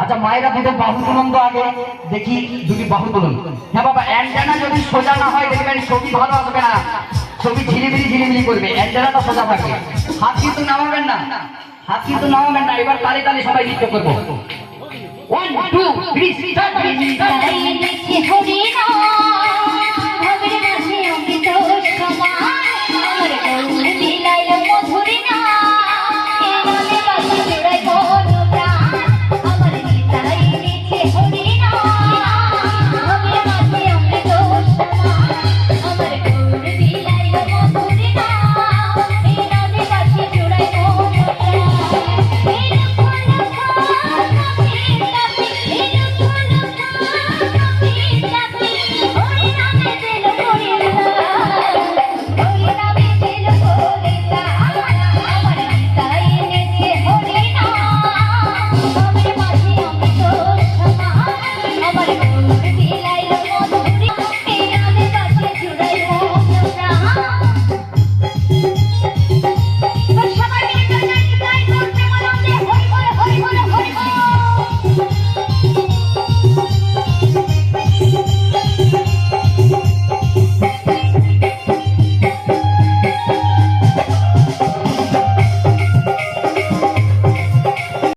আচ্ছা মায়েরা দুটো বাহু তুলন তো আগে দেখি, দুটি বাহু তুলন। হ্যাঁ বাবা, অ্যান্টেনা যদি সোজা না হয়, দেখবেন ছবি ভালো আসবে না। ছবি ঝিলিমিলি ঝিলিমিলি করবে, অ্যান্টেনাটা সোজা থাকবে। হাত কিন্তু নামাবেন না। হাত কিন্তু নামাবেন না, এবার তালে তালে সবাই নৃত্য করব। One two three start